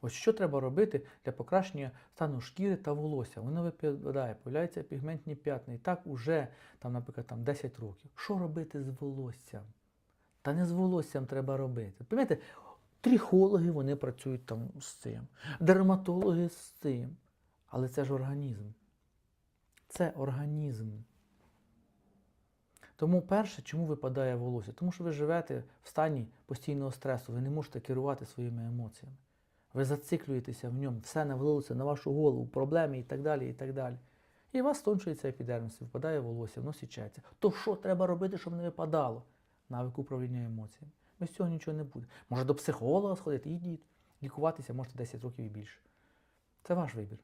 Ось що треба робити для покращення стану шкіри та волосся. Воно випадає, появляються пігментні п'ятна. І так уже, там, наприклад, там 10 років. Що робити з волоссям? Та не з волоссям треба робити. Пам'ятаєте, трихологи вони працюють там з цим, дерматологи з цим. Але це ж організм. Це організм. Тому перше, чому випадає волосся? Тому що ви живете в стані постійного стресу, ви не можете керувати своїми емоціями. Ви зациклюєтеся в ньому, все навалилося на вашу голову, проблеми і так далі. І так далі. І у вас стончується епідерміс, випадає волосся, воно січається. То що треба робити, щоб не випадало? Навик управління емоціями. Без цього нічого не буде. Може до психолога сходити, ідіть. Лікуватися можете 10 років і більше. Це ваш вибір.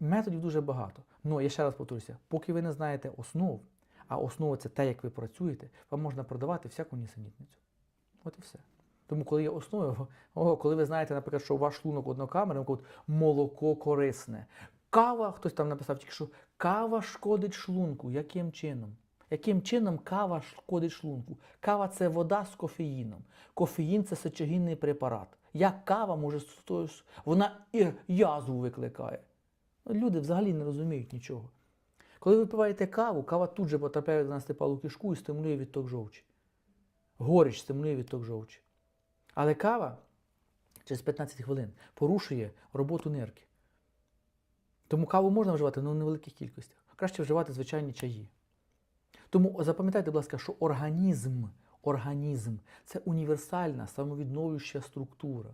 Методів дуже багато. Ну, я ще раз повторюся, поки ви не знаєте основ, а основа це те, як ви працюєте, вам можна продавати всяку нісенітницю. От і все. Тому, коли є основи, о, коли ви знаєте, наприклад, що ваш шлунок однокамерний, от молоко корисне. Кава, хтось там написав тільки що кава шкодить шлунку. Яким чином? Яким чином кава шкодить шлунку? Кава це вода з кофеїном. Кофеїн це сечогінний препарат. Як кава може вона і язву викликає. Люди взагалі не розуміють нічого. Коли ви випиваєте каву, кава тут же потрапляє до нас тепалу кишку і стимулює відток жовчі. Горіч стимулює відток жовчі. Але кава через 15 хвилин порушує роботу нирки. Тому каву можна вживати, але в невеликих кількостях. Краще вживати звичайні чаї. Тому запам'ятайте, будь ласка, що організм, організм це універсальна самовідновлююча структура,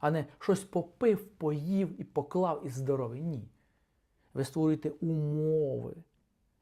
а не щось попив, поїв і поклав і здоровий. Ні. Ви створюєте умови,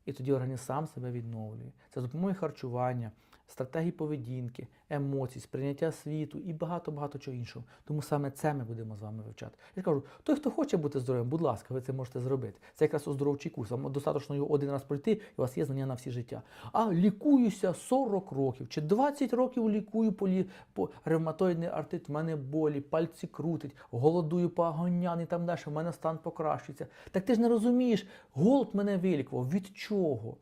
і тоді організм сам себе відновлює. Це за допомогою харчування, стратегії поведінки, емоцій, сприйняття світу і багато-багато чого іншого. Тому саме це ми будемо з вами вивчати. Я кажу, той, хто хоче бути здоровим, будь ласка, ви це можете зробити. Це якраз оздоровчий курс. Вам достатньо його один раз пройти, і у вас є знання на всі життя. А лікуюся 40 років чи 20 років лікую полі, по ревматоїдний артрит, в мене болі, пальці крутить, голодую по агонян там далі, в мене стан покращується. Так ти ж не розумієш, голод мене вилікував. Від чого?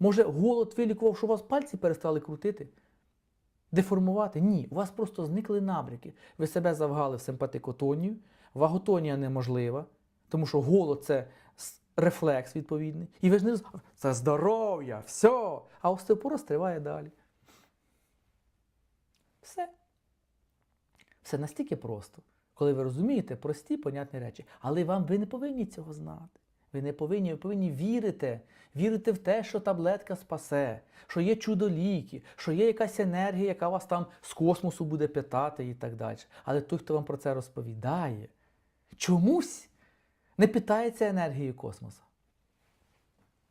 Може, голод вилікував, що у вас пальці перестали крутити? Деформувати? Ні. У вас просто зникли набряки. Ви себе завгали в симпатикотонію, ваготонія неможлива, тому що голод це рефлекс відповідний. І ви ж не роз... це здоров'я, все. А остеопороз триває далі. Все. Все настільки просто, коли ви розумієте прості, понятні речі. Але вам ви не повинні цього знати. Ви не повинні, ви повинні вірити. Вірити в те, що таблетка спасе, що є чудо-ліки, що є якась енергія, яка вас там з космосу буде питати і так далі. Але той, хто вам про це розповідає, чомусь не питається енергією космоса.